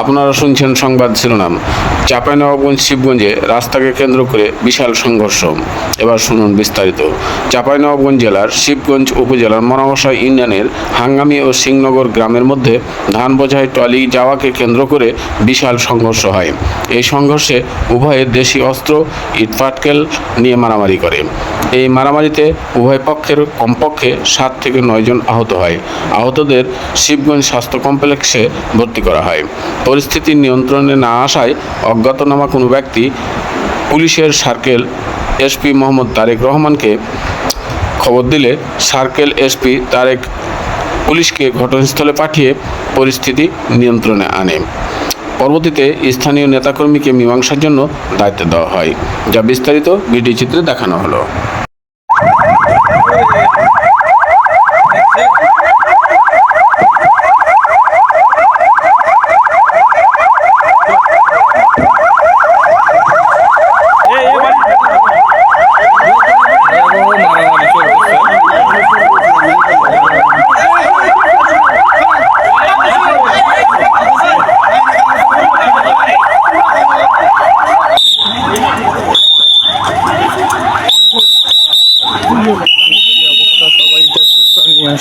আপনারা শুনছেন সংবাদ শিরোনাম। চাঁপাইনবাবগঞ্জ, শিবগঞ্জে রাস্তাকে কেন্দ্র করে বিশাল সংঘর্ষ। এবার শুনুন বিস্তারিত। চাঁপাইনবাবগঞ্জ জেলার শিবগঞ্জ উপজেলার মনাবসা ইউনিয়নের হাঙ্গামি ও সিংনগর গ্রামের মধ্যে ধান বোঝাই ট্রলি যাওয়াকে কেন্দ্র করে বিশাল সংঘর্ষ হয়। এই সংঘর্ষে উভয়ে দেশি অস্ত্র ইটপাটকেল নিয়ে মারামারি করে। এই মারামারিতে উভয় পক্ষের কমপক্ষে সাত থেকে নয় জন আহত হয়। আহতদের শিবগঞ্জ স্বাস্থ্য কমপ্লেক্সে ভর্তি করা হয়। পরিস্থিতি নিয়ন্ত্রণে না আসায় অজ্ঞাতনামা কোনো ব্যক্তি পুলিশের সার্কেল এসপি মোহাম্মদ তারেক রহমানকে খবর দিলে সার্কেল এসপি তারেক পুলিশকে ঘটনাস্থলে পাঠিয়ে পরিস্থিতি নিয়ন্ত্রণে আনে। পরবর্তীতে স্থানীয় নেতাকর্মীকে মীমাংসার জন্য দায়িত্ব দেওয়া হয়, যা বিস্তারিত ভিডিও চিত্রে দেখানো হলো।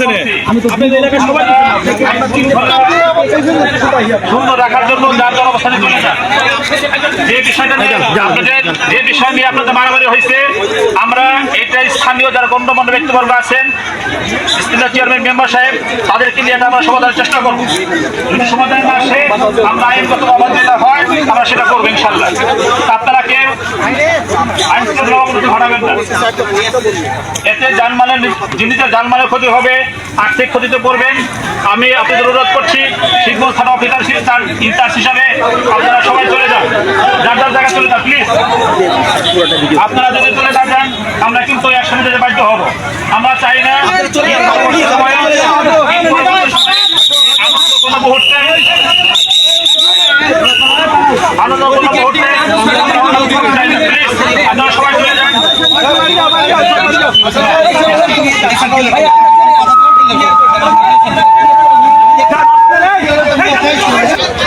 নিয়ে আসছে সুন্দর রাখার জন্য যার যার অবস্থানে চলে যান যে বিষয়টা নিয়ে আপনাদের যে বিষয় নিয়ে আপনাদের মারামারি হয়েছে আমরা এটা স্থানীয় যারা গণ্যমান্য ব্যক্তিবর্গ আছেন স্থানীয় চেয়ারম্যান মেম্বার সাহেব তাদেরকে নিয়ে আমরা সমাধানের চেষ্টা করব। যদি সমাধান না আসে আমরা আইনগত অবাধ যেটা হয় আমরা সেটা করব ইনশাল্লাহ আপনারা কেউ আইন ঘটাবেন না। এতে যানমালের জিনিসের যানমালের ক্ষতি হবে আর্থিক ক্ষতিতে পড়বেন। আমি আপনাদের অনুরোধ করছি, শিবগঞ্জ থানা অফিসার তার ইনচার্জ হিসাবে আপনারা সবাই চলে যান। যার যার জায়গায় চলে যান প্লিজ আপনারা যদি চলে না যান, আমরা কিন্তু একসঙ্গে যেতে বাধ্য হব। আমরা চাই না আনন্দ আপনারা সবাই চলে যান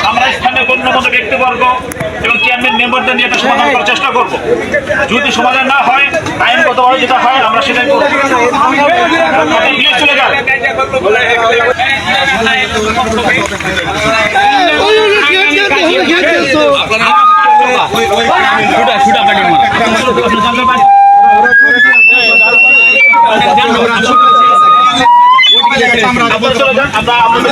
আমরা স্থানীয় গণ্যমান্য ব্যক্তিবর্গ এবং চেয়ারম্যান নিয়ে একটা সমাধান করার চেষ্টা করব। যদি সমাধান না হয় আইনগতভাবে যেটা হয় আমরা সেটাই করব। চলে যান আপনারা চলে যান আমরা আপনাদের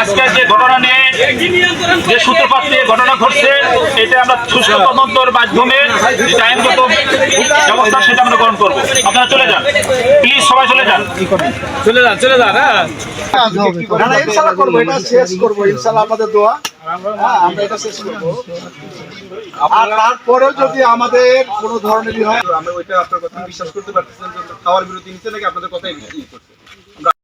আজকে যে ঘটনা নিয়ে যে সূত্রপাত নিয়ে ঘটনা ঘটছে এটা আমরা সুস্থ তদন্তর মাধ্যমে যে আইনগত ব্যবস্থা সেটা আমরা গ্রহণ করব। আপনারা চলে যান। প্লিজ সবাই চলে যান। চলে যান চলে যান হ্যাঁ। না, না, ইনশাল্লাহ করব, এটা শেষ করব, ইনশাল্লাহ আমাদের দোয়া। হ্যাঁ, আমরা এটা শেষ করব। আর তারপরেও যদি আমাদের কোনো ধরনের হয় আমরা ওইটা আপনার কথা বিশ্বাস করতে পারতেছেন খাওয়ার বিরতি নিচ্ছে নাকি আপনাদের কথাই করছে